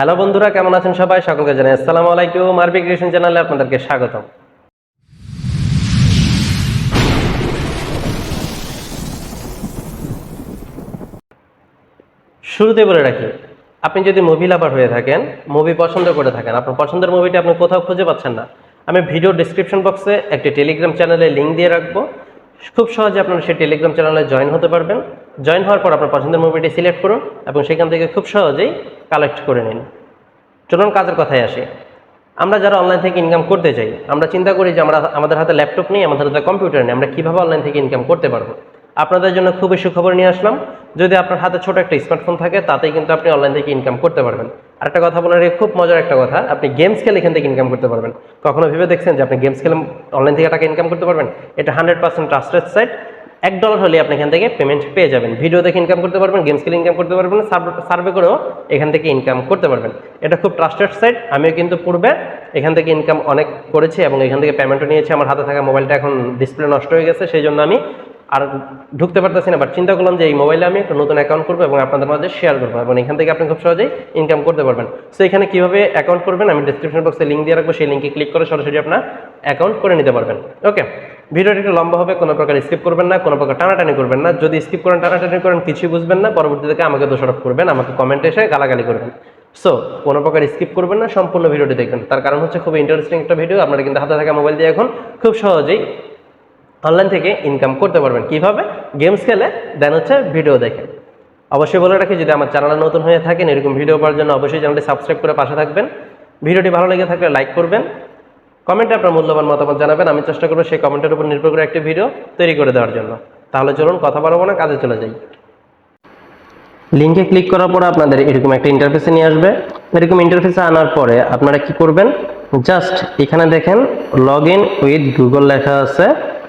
Hello বন্ধুরা, কেমন আছেন সবাই? সকলকে জানাই আসসালামু আলাইকুম। আরবি ক্রিয়েশন চ্যানেলে আপনাদেরকে স্বাগতম। শুরুতে বলে রাখি, আপনি যদি মুভি লাভার হয়ে থাকেন মুভি পছন্দ করে থাকেন, আপনার পছন্দের মুভিটি আপনি কোথাও খুঁজে পাচ্ছেন না, আমি ভিডিও ডিসক্রিপশন বক্সে একটি টেলিগ্রাম চ্যানেলে লিঙ্ক দিয়ে রাখব। খুব সহজে আপনারা সেই টেলিগ্রাম চ্যানেলে জয়েন হতে পারবেন। জয়েন হওয়ার পর আপনার পছন্দের মুভিটি সিলেক্ট করুন এবং সেখান থেকে খুব সহজেই কালেক্ট করে নিন। চলুন কাজের কথায় আসি। আমরা যারা অনলাইন থেকে ইনকাম করতে চাই, আমরা চিন্তা করি যে আমরা আমাদের হাতে ল্যাপটপ নেই, আমাদের হাতে কম্পিউটার নেই, আমরা কীভাবে অনলাইন থেকে ইনকাম করতে পারব? আপনাদের জন্য খুবই সুখবর নিয়ে আসলাম। যদি আপনার হাতে ছোট একটা স্মার্টফোন থাকে, তাতেই কিন্তু আপনি অনলাইন থেকে ইনকাম করতে পারবেন। আর একটা কথা বলার খুব মজার একটা কথা, আপনি গেমস খেলে এখান থেকে ইনকাম করতে পারবেন। কখনো ভেবে দেখছেন যে আপনি গেমস খেলে অনলাইন থেকে টাকা ইনকাম করতে পারবেন? এটা হান্ড্রেড পার্সেন্ট ট্রাস্টেড সাইট এক ডলার হলে আপনি এখান থেকে পেমেন্ট পেয়ে যাবেন। ভিডিও দেখে ইনকাম করতে পারবেন গেমস খেলে ইনকাম করতে পারবেন, সার্ভে করেও এখান থেকে ইনকাম করতে পারবেন। এটা খুব ট্রাস্টেড সাইট আমিও কিন্তু পূর্বে এখান থেকে ইনকাম অনেক করেছি এবং এখান থেকে পেমেন্টও নিয়েছি। আমার হাতে থাকা মোবাইলটা এখন ডিসপ্লে নষ্ট হয়ে গেছে, সেই জন্য আমি আর ঢুকতে পারতেছি না বাট চিন্তা করলাম যে এই মোবাইলে আমি একটা নতুন অ্যাকাউন্ট করব এবং আপনাদের মাঝে শেয়ার করব এবং এখান থেকে আপনি খুব সহজেই ইনকাম করতে পারবেন। সো এখানে কীভাবে অ্যাকাউন্ট করবেন আমি ডিসক্রিপশন বক্সে লিঙ্ক দিয়ে রাখব, সেই লিঙ্কে ক্লিক করে সরাসরি আপনার অ্যাকাউন্ট করে নিতে পারবেন। ওকে ভিডিওটি একটু লম্বা হবে, কোনো প্রকার স্কিপ করবেন না, কোনো প্রকার টানাটানি করবেন না। যদি স্কিপ করেন, টানাটানি করেন, কিছুই বুঝবেন না, পরবর্তীতে আমাকে দোষারোপ করবেন, আমাকে কমেন্টে এসে গালাগালি করবেন। সো কোনো প্রকার স্কিপ করবেন না, সম্পূর্ণ ভিডিওটি দেখবেন। তার কারণ হচ্ছে খুব ইন্টারেস্টিং একটা ভিডিও আপনারা কিন্তু হাতে থাকা মোবাইল দিয়ে এখন খুব সহজেই অনলাইন থেকে ইনকাম করতে পারবেন। কীভাবে? গেমস খেলে দেন হচ্ছে ভিডিও দেখে। অবশ্যই বলে রাখি, যদি আমার চ্যানেলে নতুন হয়ে থাকেন, এরকম ভিডিও পাওয়ার জন্য অবশ্যই চ্যানেলটি সাবস্ক্রাইব করে পাশে থাকবেন। ভিডিওটি ভালো লেগে থাকলে লাইক করবেন। কমেন্টে আপনার মূল্যবান মতামত জানাবেন। আমি চেষ্টা করব সেই কমেন্টের উপর নির্ভর করে একটি ভিডিও তৈরি করে দেওয়ার জন্য। তাহলে চলুন কথা বাড়াবো না, কাজে চলে যাই। লিঙ্কে ক্লিক করার পর আপনাদের এরকম একটা ইন্টারফেসে নিয়ে আসবে। এরকম ইন্টারফেসে আনার পরে আপনারা কি করবেন? জাস্ট এখানে দেখেন লগ ইন উইথ গুগল লেখা আছে।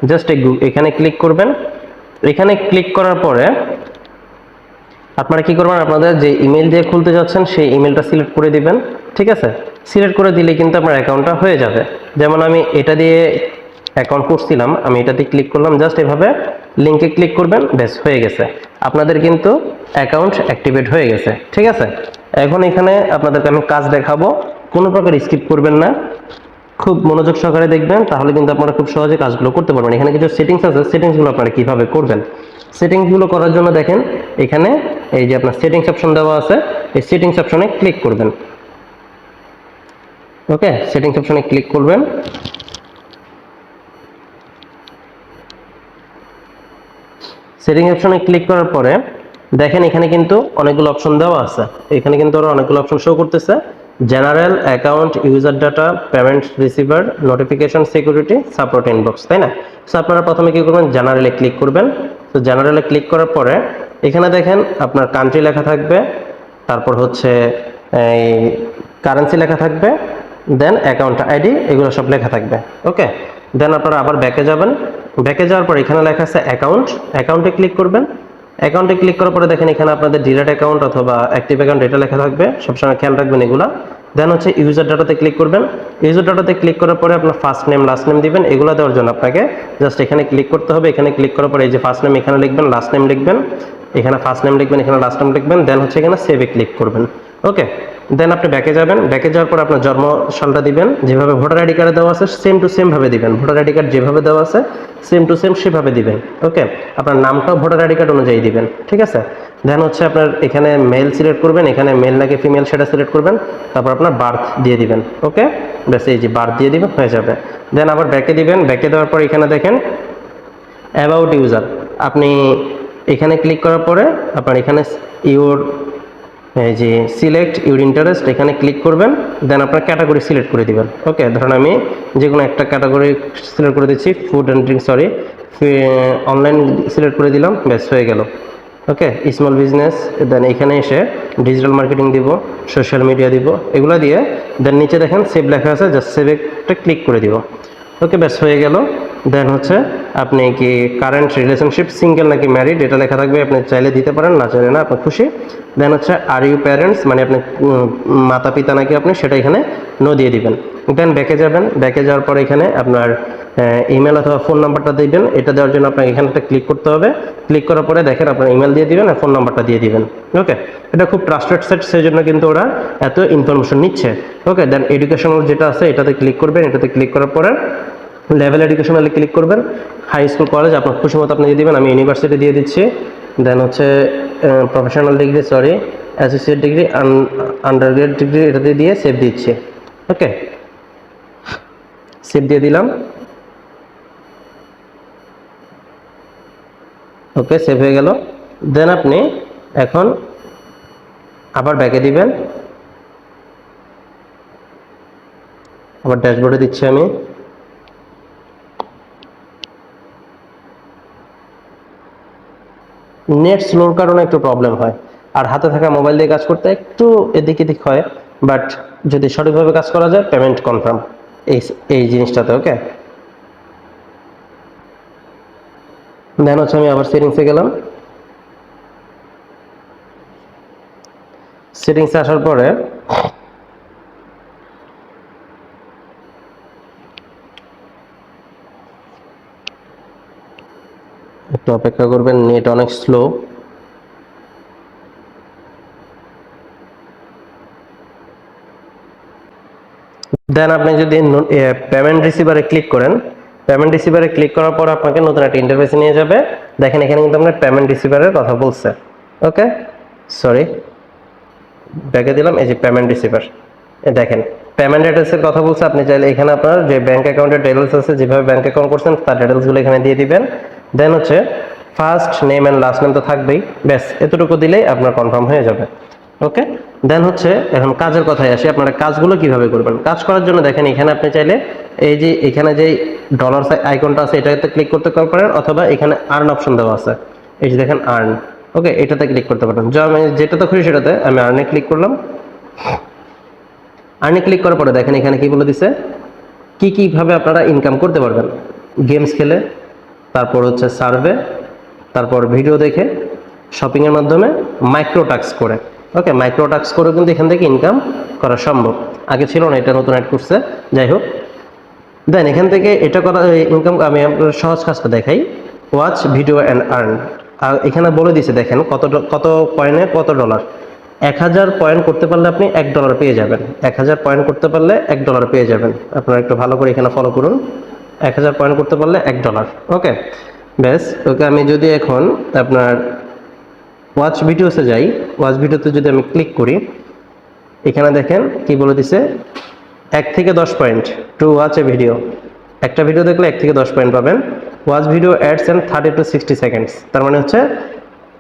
জাস্ট এখানে ক্লিক করবেন। এখানে ক্লিক করার পরে আপনারা কি করবেন? আপনাদের যে ইমেল দিয়ে খুলতে যাচ্ছেন, সেই ইমেলটা সিলেক্ট করে দিবেন। ঠিক আছে? সিলেক্ট করে দিলে কিন্তু আপনার অ্যাকাউন্টটা হয়ে যাবে। যেমন আমি এটা দিয়ে অ্যাকাউন্ট করছিলাম আমি এটাতে ক্লিক করলাম জাস্ট এভাবে লিঙ্কে ক্লিক করবেন, ব্যাস, হয়ে গেছে। আপনাদের কিন্তু অ্যাকাউন্ট অ্যাক্টিভেট হয়ে গেছে, ঠিক আছে? এখন এখানে আপনাদেরকে আমি কাজ দেখাবো, কোনো প্রকার স্কিপ করবেন না। খুব মনোযোগ সহকারে দেখবেন, তাহলে কিন্তু আপনারা খুব সহজে কাজগুলো করতে পারবেন। এখানে কিছু সেটিংস আছে সেটিংসগুলো আপনারা কীভাবে করবেন? সেটিংসগুলো করার জন্য দেখেন, এখানে এই যে আপনার সেটিংস অপশন দেওয়া আছে, এই সেটিংস অপশনে ক্লিক করবেন। ওকে সেটিংস অপশনে ক্লিক করবেন। সেটিং অপশনে ক্লিক করার পরে দেখেন এখানে কিন্তু অনেকগুলো অপশন দেওয়া আছে। এখানে কিন্তু আরও অনেকগুলো অপশন শো করতেছে। General account user data payment receiver notification security support inbox তাই না? সো আপনারা প্রথমে কি করবেন? জেনারেলে ক্লিক করবেন। তো জেনারেলে ক্লিক করার পরে এখানে দেখেন আপনার কান্ট্রি লেখা থাকবে। তারপর হচ্ছে এই কারেন্সি লেখা থাকবে। দেন অ্যাকাউন্ট আইডি এগুলো সব লেখা থাকবে ওকে দেন আপনারা আবার ব্যাকে যাবেন। ব্যাকে যাওয়ার পর এখানে লেখা আছে অ্যাকাউন্ট অ্যাকাউন্টে ক্লিক করবেন। অ্যাকাউন্টে ক্লিক করার পরে দেখেন এখানে আপনাদের ডিরেক্ট অ্যাকাউন্ট অথবা অ্যাক্টিভ অ্যাকাউন্ট এটা লেখা থাকবে। সবসময় খেয়াল রাখবেন এগুলা। দেন হচ্ছে ইউজার ডাটাতে ক্লিক করবেন। ইউজার ডাটাতে ক্লিক করার পরে আপনার ফার্স্ট নেম লাস্ট নেম দিবেন। এগুলো দেওয়ার জন্য আপনাকে জাস্ট এখানে ক্লিক করতে হবে। এখানে ক্লিক করার পরে এই যে ফার্স্ট নেম এখানে লিখবেন লাস্ট নেম লিখবেন। এখানে ফার্স্ট নেম লিখবেন, এখানে লাস্ট নেম লিখবেন। দেন হচ্ছে এখানে সেভে ক্লিক করবেন। ওকে দেন আপনি ব্যাকে যাবেন। ব্যাকে যাওয়ার পর আপনার জন্ম সালটা দিবেন। যেভাবে ভোটার আইডি কার্ডে দেওয়া আছে সেম টু সেম ভাবে দিবেন। ভোটার আইডি কার্ড যেভাবে দেওয়া আছে সেম টু সেম সেভাবে দিবেন। ওকে আপনার নামটাও ভোটার আইডি কার্ড অনুযায়ী দিবেন। ঠিক আছে? দেন হচ্ছে আপনার এখানে মেল সিলেক্ট করবেন, এখানে মেল নাকি ফিমেল সেটা সিলেক্ট করবেন। তারপর আপনার বার্থ দিয়ে দিবেন। ওকে ব্যাস, এই যে বার্থ দিয়ে দিবেন, হয়ে যাবে। দেন আবার ব্যাকে দিবেন। ব্যাকে দেওয়ার পর এখানে দেখেন অ্যাবাউট ইউজার আপনি এখানে ক্লিক করার পরে আপনার এখানে ইউর এই যে সিলেক্ট ইউর ইন্টারেস্ট এখানে ক্লিক করবেন দেন আপনার ক্যাটাগরি সিলেক্ট করে দিবেন। ওকে ধরুন আমি যে কোনো একটা ক্যাটাগরি সিলেক্ট করে দিচ্ছি food and drink sorry online select করে দিলাম, ব্যাস, হয়ে গেল। ওকে স্মল বিজনেস দেন এখানে এসে ডিজিটাল মার্কেটিং দিব সোশ্যাল মিডিয়া দিব, এগুলো দিয়ে দেন নিচে দেখেন সেভ লেখা আছে জাস্ট সেভ ক্লিক করে দিব। ওকে, ব্যাস, হয়ে গেল। দেন হচ্ছে, আপনি কি কারেন্ট রিলেশনশিপ সিঙ্গেল নাকি ম্যারিড এটা লেখা থাকবে, আপনি চাইলে দিতে পারেন, না চাইলে না, আপনার খুশি। দেন হচ্ছে আর ইউ প্যারেন্টস মানে আপনি মাতা পিতা নাকি আপনি, সেটা এখানে নো দিয়ে দিবেন। দেন ব্যাকে যাবেন ব্যাকে যাওয়ার পরে এখানে আপনার ইমেল অথবা ফোন নাম্বারটা দিবেন, এটা দেওয়ার জন্য আপনাকে এখানে একটা ক্লিক করতে হবে। ক্লিক করার পরে দেখেন, আপনার ইমেল দিয়ে দিবেন আর ফোন নাম্বারটা দিয়ে দিবেন। ওকে এটা খুব ট্রাস্টেড সেট সেই জন্য কিন্তু ওরা এত ইনফরমেশন নিচ্ছে। ওকে দেন এডুকেশনাল যেটা আছে, এটাতে ক্লিক করবেন, এটাতে ক্লিক করার পরে লেভেল এডুকেশনালে ক্লিক করবেন। হাই স্কুল কলেজ আপনার খুশি মতো আপনি দিয়ে দিবেন, আমি ইউনিভার্সিটি দিয়ে দিচ্ছি। দেন হচ্ছে professional degree sorry associate degree undergrad degree এটাতে দিয়ে সেভ দিচ্ছি। ওকে সেভ দিয়ে দিলাম। ওকে সেভ হয়ে গেল। দেন আপনি এখন আবার ব্যাকে দিবেন। আবার ড্যাশবোর্ডে দিচ্ছি আমি। নেট স্লোর কারণে একটু প্রবলেম হয়। আর হাতে থাকা মোবাইল দিয়ে কাজ করতে একটু এদিক এদিক হয় বাট যদি সঠিকভাবে কাজ করা যায় পেমেন্ট কনফার্ম এই এই জিনিসটাতে ওকে দেন হচ্ছে আমি আবার সেটিংসে গেলাম। সেটিংসে আসার পরে অপেক্ষা করবেন, নেট অনেক স্লো দেন আপনি যদি পেমেন্ট রিসিভারে ক্লিক করেন পেমেন্ট রিসিভারে ক্লিক করার পর আপনাকে নতুন একটা ইন্টারফেসে নিয়ে যাবে। দেখেন এখানে কিন্তু আপনার পেমেন্ট রিসিভারের কথা বলছে। ওকে সরি ব্যাগে দিলাম, এই যে পেমেন্ট রিসিভার দেখেন পেমেন্ট অ্যাড্রেসের কথা বলছে, আপনি চাইলে এখানে আপনার যে ব্যাংক অ্যাকাউন্টের ডিটেলস আছে, যেভাবে ব্যাংক অ্যাকাউন্ট করছেন, তার ডিটেলসগুলো এখানে দিয়ে দিবেন। দেন হচ্ছে first name and last name তো থাকবেই। ব্যাস, এতটুকু দিলেই আপনার কনফার্ম হয়ে যাবে। ওকে দেন হচ্ছে, এখন কাজের কথায় আসি, আপনারা কাজগুলো কীভাবে করবেন? কাজ করার জন্য দেখেন, এখানে আপনি চাইলে এই যে, এখানে যে ডলার আইকনটা আছে, এটাতে ক্লিক করতে পারেন অথবা এখানে আর্ন অপশন দেওয়া আছে। এই যে দেখেন আর্ন ওকে এটাতে ক্লিক করতে পারেন। আমি যেটাতে খুশি সেটাতে আমি আর্নে ক্লিক করলাম। আর্নে ক্লিক করার পরে দেখেন, এখানে কি বলে দিছে? কি কীভাবে আপনারা ইনকাম করতে পারবেন? গেমস খেলে তারপর হচ্ছে সার্ভে, তারপর ভিডিও দেখে শপিংয়ের মাধ্যমে মাইক্রো টাক্স করে। ওকে মাইক্রো টাক্স করে কিন্তু এখান থেকে ইনকাম করা সম্ভব। আগে ছিল না, এটা নতুন অ্যাড করছে। যাই হোক। দেন এখান থেকে এটা করা ইনকাম আমি আপনার সহজ কাজটা দেখাই। ওয়াচ ভিডিও অ্যান্ড আর্ন আর এখানে বলে দিছে দেখেন, কত কত পয়েন্টে কত ডলার এক হাজার পয়েন্ট করতে পারলে আপনি এক ডলার পেয়ে যাবেন। এক হাজার পয়েন্ট করতে পারলে এক ডলার পেয়ে যাবেন। আপনারা একটু ভালো করে এখানে ফলো করুন। এক হাজার পয়েন্ট করতে পারলে এক ডলার ওকে ব্যাস, ওকে, আমি যদি এখন আপনার ওয়াচ ভিডিওসে যাই ওয়াচ ভিডিওতে যদি আমি ক্লিক করি, এখানে দেখেন কি বলে দিছে? এক থেকে দশ point to watch a video একটা ভিডিও দেখলে এক থেকে দশ পয়েন্ট পাবেন। Watch video ads and thirty to sixty seconds তার মানে হচ্ছে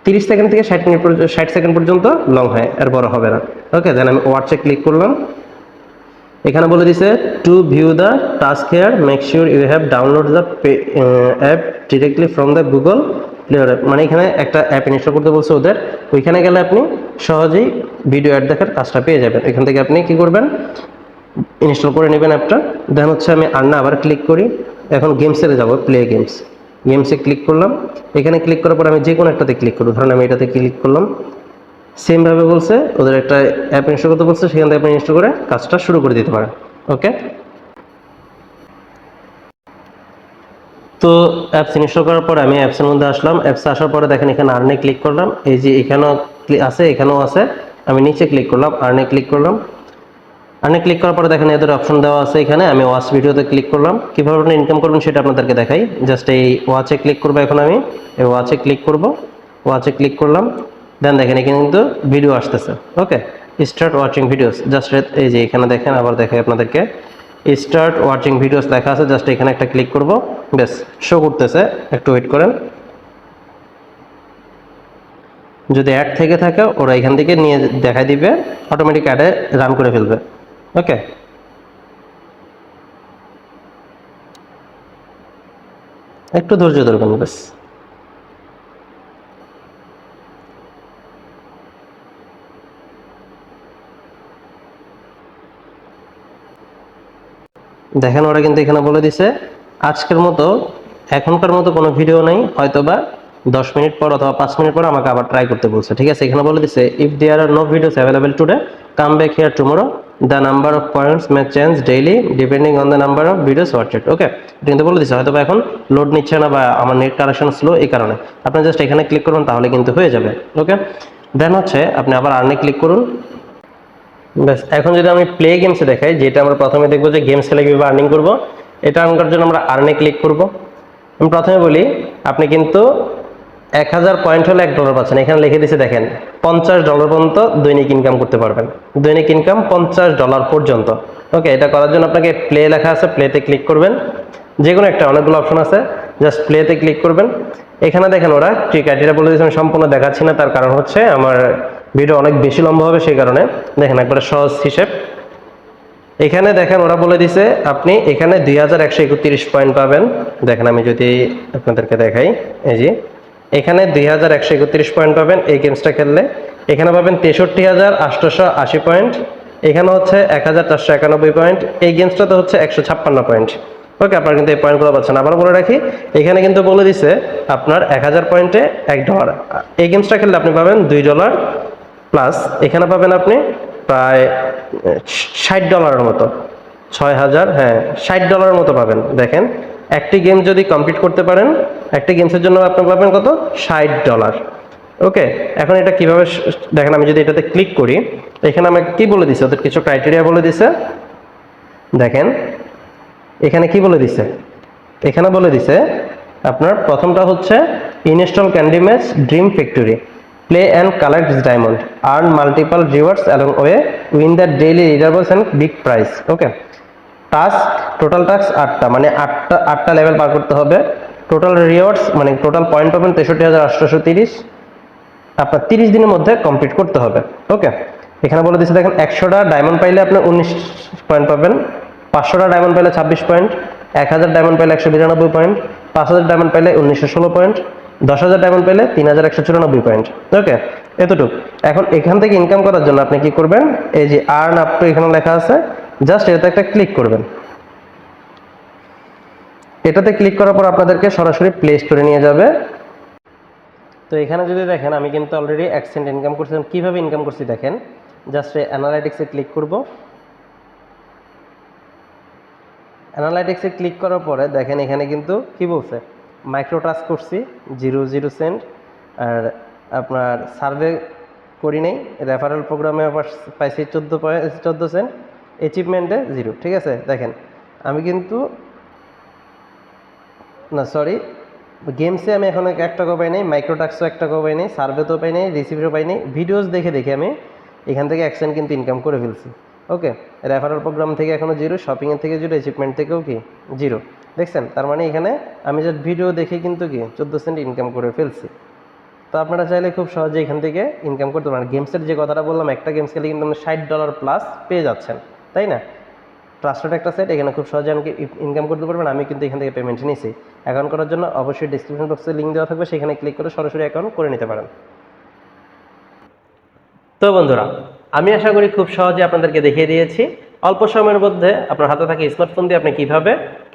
তিরিশ সেকেন্ড থেকে ষাট মিনিট পর্যন্ত ষাট সেকেন্ড পর্যন্ত লং হয়, আর বড় হবে না। ওকে দেন আমি ওয়াচে ক্লিক করলাম। এখানে বলে দিছে to view the task here make sure you have download the app directly from the Google player মানে এখানে একটা অ্যাপ ইনস্টল করতে বলছে ওদের। ওইখানে গেলে আপনি সহজেই ভিডিও অ্যাড দেখার কাজটা পেয়ে যাবেন। এখান থেকে আপনি কি করবেন? ইনস্টল করে নেবেন অ্যাপটা দেন হচ্ছে আমি আর না, আবার ক্লিক করি। এখন গেমসে যাব প্লে গেমস গেমসে ক্লিক করলাম। এখানে ক্লিক করার পর আমি যে কোনো একটাতে ক্লিক করব। ধরুন আমি এটাতে ক্লিক করলাম। সেমভাবে বলছে, ওদের একটা অ্যাপ ইনস্টল করতে বলছে, সেখান থেকে আপনি ইনস্টল করে কাজটা শুরু করে দিতে পারেন ওকে তো অ্যাপস ইনস্টল করার পরে আমি অ্যাপসের মধ্যে আসলাম অ্যাপসে আসার পরে দেখেন এখানে আর্নে ক্লিক করলাম, এই যে এখানেও আছে এখানেও আছে, আমি নিচে ক্লিক করলাম আর্নে ক্লিক করলাম। আর্নে ক্লিক করার পরে দেখেন এদের অপশন দেওয়া আছে এখানে, আমি ওয়াচ ভিডিওতে ক্লিক করলাম, কীভাবে আপনি ইনকাম করবেন সেটা আপনাদেরকে দেখাই জাস্ট এই ওয়াচে ক্লিক করব এখন আমি, এই ওয়াচে ক্লিক করব ওয়াচে ক্লিক করলাম দেন দেখেন, এখানে কিন্তু ভিডিও আসতেছে। Okay start watching videos just এই যে এখানে দেখেন, আবার দেখাই আপনাদেরকে। স্টার্ট ওয়াচিং ভিডিওস লেখা আছে জাস্ট এখানে একটা ক্লিক করব। বেশ শো করতেছে। একটু ওয়েট করেন। যদি অ্যাড থেকে থাকে, ওরা এখান থেকে নিয়ে দেখাই দিবে। অটোমেটিক অ্যাডে রান করে ফেলবে। ওকে একটু ধৈর্য ধরবেন বেশ দেখেন, ওরা কিন্তু এখানে বলে দিছে, আজকের মতো, এখনকার মতো কোনো ভিডিও নেই, হয়তোবা দশ মিনিট পর অথবা পাঁচ মিনিট পর আমাকে আবার ট্রাই করতে বলছে, ঠিক আছে? এখানে বলে দিছে if there are no videos available today come back here tomorrow the number of points may change daily depending on the number of videos watched okay কিন্তু বলে দিচ্ছে হয়তো এখন লোড নিচ্ছে না বা আমার নেট কানেকশন স্লো এই কারণে। আপনি জাস্ট এখানে ক্লিক করুন, তাহলে কিন্তু হয়ে যাবে। ওকে দেন হচ্ছে, আপনি আবার আর্নে ক্লিক করুন। ব্যাস, এখন যদি আমি প্লে গেমসে দেখাই, যেটা আমরা প্রথমে দেখব যে গেমস খেলে কীভাবে আর্নিং করব, এটা আর্ন করার জন্য আমরা আর্নে ক্লিক করব। আমি প্রথমে বলি, আপনি কিন্তু এক হাজার পয়েন্ট হলে এক ডলার পাচ্ছেন। এখানে লিখে দিয়েছে দেখেন, পঞ্চাশ ডলার পর্যন্ত দৈনিক ইনকাম করতে পারবেন। দৈনিক ইনকাম পঞ্চাশ ডলার পর্যন্ত। ওকে এটা করার জন্য আপনাকে প্লে লেখা আছে প্লেতে ক্লিক করবেন। যে কোনো একটা, অনেকগুলো অপশন আছে জাস্ট প্লেতে ক্লিক করবেন। এখানে দেখেন ওরা কি ক্রাইটেরিয়া বলে আমি সম্পূর্ণ দেখাচ্ছি না, তার কারণ হচ্ছে আমার ভিডিও অনেক বেশি লম্বা হবে সেই কারণে। দেখেন একবারে সহজ হিসেব। এখানে দেখেন ওরা বলে দিছে, আপনি এখানে দুই হাজার একশো একত্রিশ পয়েন্ট পাবেন। দেখেন আমি যদি আপনাদেরকে দেখাই, এই যে, এখানে দুই হাজার একশো একত্রিশ পয়েন্ট পাবেন এই গেমসটা খেললে। এখানে পাবেন তেষট্টি হাজার আটশোশো আশি পয়েন্ট এখানে হচ্ছে এক হাজার চারশো একানব্বই পয়েন্ট এই গেমসটাতে হচ্ছে একশো ছাপ্পান্ন পয়েন্ট ওকে, আপনার কিন্তু এই পয়েন্টগুলো পাচ্ছেন। আবার বলে রাখি, এখানে কিন্তু বলে দিছে, আপনার এক হাজার পয়েন্টে এক ডলার এই গেমসটা খেললে আপনি পাবেন দুই ডলার প্লাস এখানে পাবেন আপনি প্রায় ষাট ডলারের মতো। ছয় হাজার হ্যাঁ ষাট ডলারের মতো পাবেন। দেখেন, একটি গেম যদি কমপ্লিট করতে পারেন, একটি গেমসের জন্য আপনি পাবেন কত? ষাট ডলার ওকে এখন এটা কীভাবে দেখেন, আমি যদি এটাতে ক্লিক করি এখানে আমাকে কি বলে দিছে? ওদের কিছু ক্রাইটেরিয়া বলে দিছে। দেখেন, এখানে কি বলে দিছে? এখানে বলে দিছে, আপনার প্রথমটা হচ্ছে install candy match dream factory play and collect diamond earn multiple rewards along way win the daily redeemables and big prize okay task total task আটটা মানে আটটা আটটা লেভেল পার করতে হবে। টোটাল রিওয়ার্ডস মানে টোটাল পয়েন্ট পাবেন তেষট্টি হাজার আটশোশো তিরিশ। আপনার তিরিশ দিনের মধ্যে কমপ্লিট করতে হবে। ওকে এখানে বলে দিচ্ছে দেখেন, একশোটা ডায়মন্ড পাইলে আপনি উনিশ পয়েন্ট পাবেন। পাঁচশোটা ডায়মন্ড পাইলে ছাব্বিশ পয়েন্ট এক হাজার ডায়মন্ড পাইলে একশো বিরানব্বই পয়েন্ট পাঁচ হাজার ডায়মন্ড পাইলে উনিশশো ষোলো পয়েন্ট দশ হাজার ডায়মন্ড পাইলে তিন হাজার একশো চুরানব্বই পয়েন্ট ওকে এতটুকু। এখন এখান থেকে ইনকাম করার জন্য আপনি কি করবেন? এই যে আর্ন আপ টু এখানে লেখা আছে জাস্ট এটাতে একটা ক্লিক করবেন। এটাতে ক্লিক করার পর আপনাদেরকে সরাসরি প্লে স্টোরে নিয়ে যাবে। তো এখানে যদি দেখেন, আমি কিন্তু অলরেডি অ্যাক্সেন্ট ইনকাম করছিলাম। কীভাবে ইনকাম করছি দেখেন? জাস্ট অ্যানালাইটিক্সে ক্লিক করব। অ্যানালাইটিক্সে ক্লিক করার পরে দেখেন এখানে কিন্তু কি বলছে? মাইক্রো টাস্ক করছি জিরো জিরো সেন্ট আর আপনার সার্ভে করি নেই রেফারেল প্রোগ্রামে আবার পাইছি চোদ্দ চোদ্দ সেন্ট অ্যাচিভমেন্টে জিরো ঠিক আছে? দেখেন, আমি কিন্তু, না সরি গেমসে আমি এখন এক টাকা পাই নাই মাইক্রোটাক্সও এক টাকা পাই নাই সার্ভেতেও পাই নাই রিসিভেও পাই নাই ভিডিওস দেখে দেখে আমি এখান থেকে অ্যাকশন কিন্তু ইনকাম করে ফেলছি ওকে রেফারেল প্রোগ্রাম থেকে এখনও জিরো শপিংয়ের থেকে জিরো অ্যাচিভমেন্ট থেকেও কি? জিরো দেখছেন? তার মানে এখানে আমি জাস্ট ভিডিও দেখে কিন্তু কি চোদ্দ সেন্ট ইনকাম করে ফেলছি। তো আপনারা চাইলে খুব সহজে এখান থেকে ইনকাম করতে পারেন। গেমসের যে কথাটা বললাম, একটা গেমস খেলে কিন্তু আপনি ষাট ডলার প্লাস পেয়ে যাচ্ছেন, তাই না? ট্রাস্টেড একটা সেট এখানে খুব সহজে আমাকে ইনকাম করতে পারবেন। আমি কিন্তু এখান থেকে পেমেন্ট নিয়েছি। অ্যাকাউন্ট করার জন্য অবশ্যই ডিসক্রিপশন বক্সে লিঙ্ক দেওয়া থাকবে। সেখানে ক্লিক করে সরাসরি অ্যাকাউন্ট করে নিতে পারেন। তো বন্ধুরা, আমি আশা করি খুব সহজে আপনাদেরকে দেখিয়ে দিয়েছি। অল্প সময়ের মধ্যে আপনার হাতে থাকে স্মার্টফোন দিয়ে আপনি কীভাবে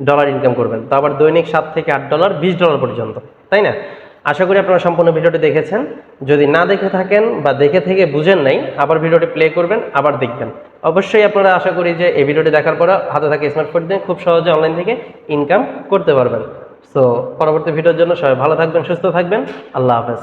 ডলার ইনকাম করবেন? তো আবার দৈনিক সাত থেকে আট ডলার বিশ ডলার পর্যন্ত, তাই না? আশা করি আপনারা সম্পূর্ণ ভিডিওটি দেখেছেন। যদি না দেখে থাকেন বা দেখে থেকে বুঝেন নাই, আবার ভিডিওটি প্লে করবেন, আবার দেখবেন। অবশ্যই আপনারা আশা করি যে এই ভিডিওটি দেখার পর হাতে থাকে স্মার্টফোন দিয়ে খুব সহজে অনলাইন থেকে ইনকাম করতে পারবেন। সো পরবর্তী ভিডিওর জন্য সবাই ভালো থাকবেন, সুস্থ থাকবেন। আল্লাহ হাফেজ।